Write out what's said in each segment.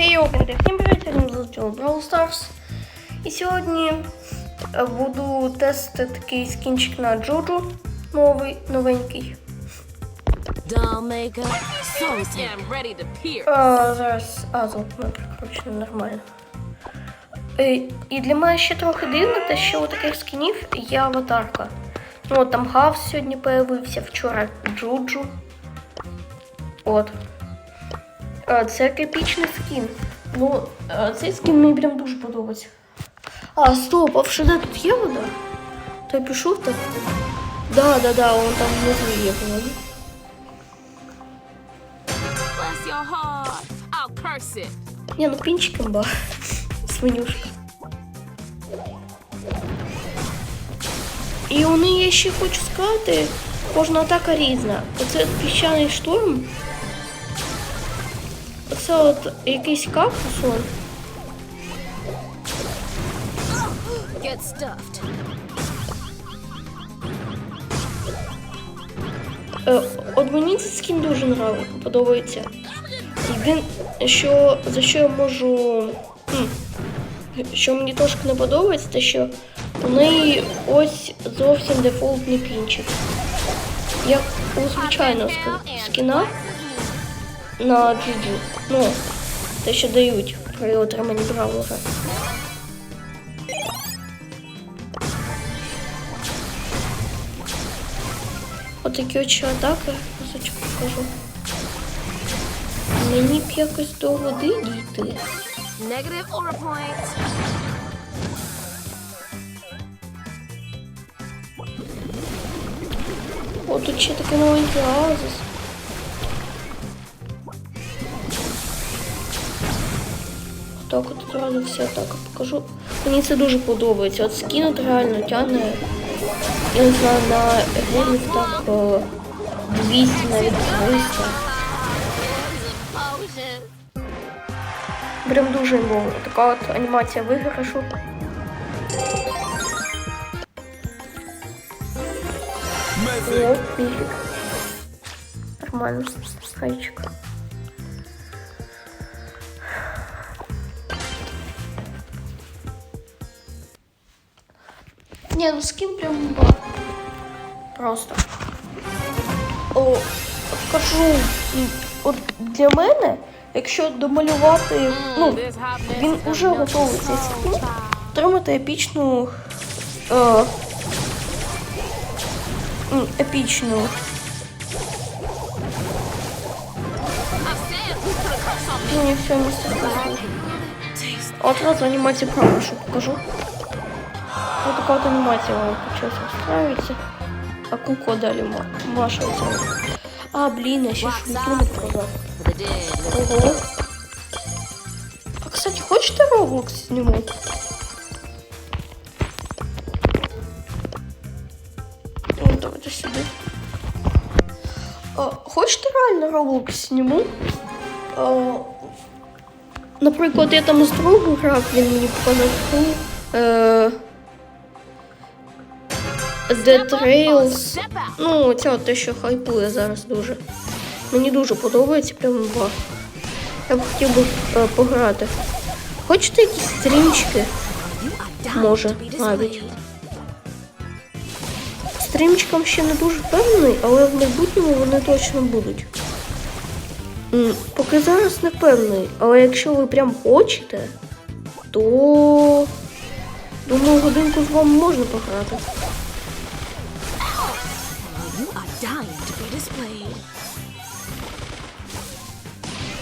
Хей, Окенди, всім привіт, я мене Brawl Stars. І сьогодні е, буду тестити такий скінчик на Джоджо новий, новенький. А, зараз а, звук ми прикручено нормально. Е, І для мене ще трохи дивно, те, що у таких скінів є аватарка. Ну, от там Гав сьогодні появився, вчора Джуджу. От. А, Це епічний скін. Ну, цей скін мені прям дуже подобається. А, стоп, а в Шеде тут є вода? То я пішов так? Да, да, да, он там внизу є, по-моєму. Не, ну пінчик имба. Свинюшка. І у неї ще хочу сказати, кожна атака різна. Оце піщаний шторм. Оце от якийсь кактус он. get stuffed. Е, От мені цей скін дуже нравиться, подобається. Єдине, що за що я можу. м, Що мені трошки не подобається, те що у неї ось зовсім дефолтний пінчик. Як у звичайного скіна на Джуджу. Ну, те, що дають при отриманні бравлера. Отакі очі атаки, кусочок покажу. Мені б якось до води дійти. Negative aura points. О, тут ще такий маленький оазис. Так, от одразу всі атаки покажу. Мені це дуже подобається. От скинут реально тягне, я не знаю, на гелів так е, 200, навіть 300. Прям дуже імбово. Така от анімація виграшу. О, міфік. Нормально, хайчик. Не, ну скин прям. Просто. О, от кажу, от для мене, якщо домалювати, ну, він уже готовий цей скін, отримати епічну. Е, епічну. Ну, не все місце показую. Одразу анімацію правильно, що покажу. Вот така от анімація вам почалась устраивается. А кукло далі ма- Маша. А, блін, я ще шутку. For. Ого. А, кстати, хочете Roblox сниму? Ну, давайте сюди. А, хочете реально Roblox зніму? А, наприклад, я там з другом грав, він мені. Е, The Trails. Ну, це те, що хайпує зараз дуже. Мені дуже подобається, прям ба. Я б хотів би е, пограти. Хочете якісь стрімчики? Може, навіть. Стрімчикам ще не дуже впевнений, але в майбутньому вони точно будуть. Поки зараз не впевнений, але якщо ви прям хочете, то думаю, годинку з вами можна пограти. be displayed.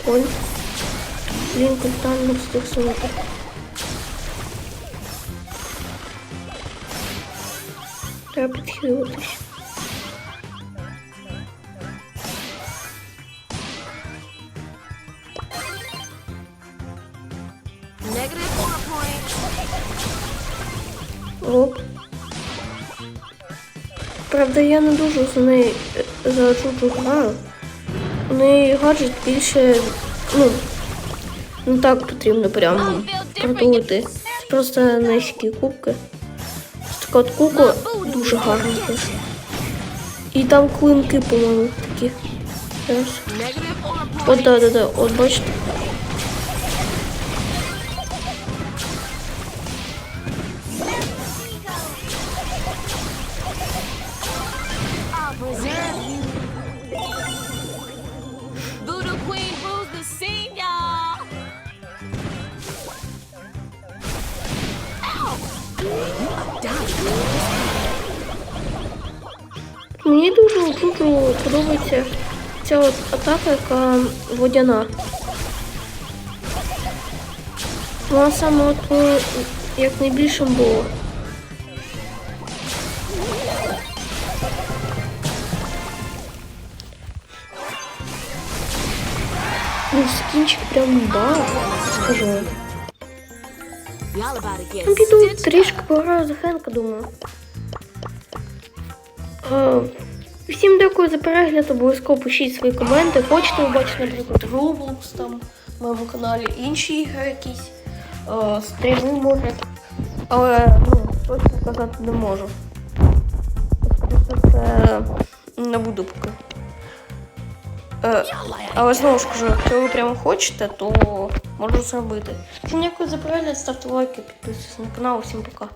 Ой. Блін, капітально встиг сунути. Треба підхилитись. Negative aura points. Оп. Правда, я не дуже за неї е, за ту граю. У неї гаджет більше, ну, не так потрібно прямо продувати. Просто низькі кубки. Така от кубка дуже гарненька. І там клинки, по-моєму, такі. От, да, да, да, от бачите. Мені дуже дуже подобається ця от атака, яка водяна. Вона саме от е, як найбільше було. Ну, скінчик прям ба, скажу. Ну, піду трішки пограю за Хенка, думаю. Е, Всім дякую за перегляд, обов'язково пишіть свої коменти. Хочете побачити, наприклад, Roblox там на моєму каналі, інші ігри якісь, е, стріми може. Але ну, точно казати не можу. Це не буду поки. Е, але знову ж кажу, якщо ви прямо хочете, то можу зробити. Всім дякую за перегляд, ставте лайки, підписуйтесь на канал. Всім пока.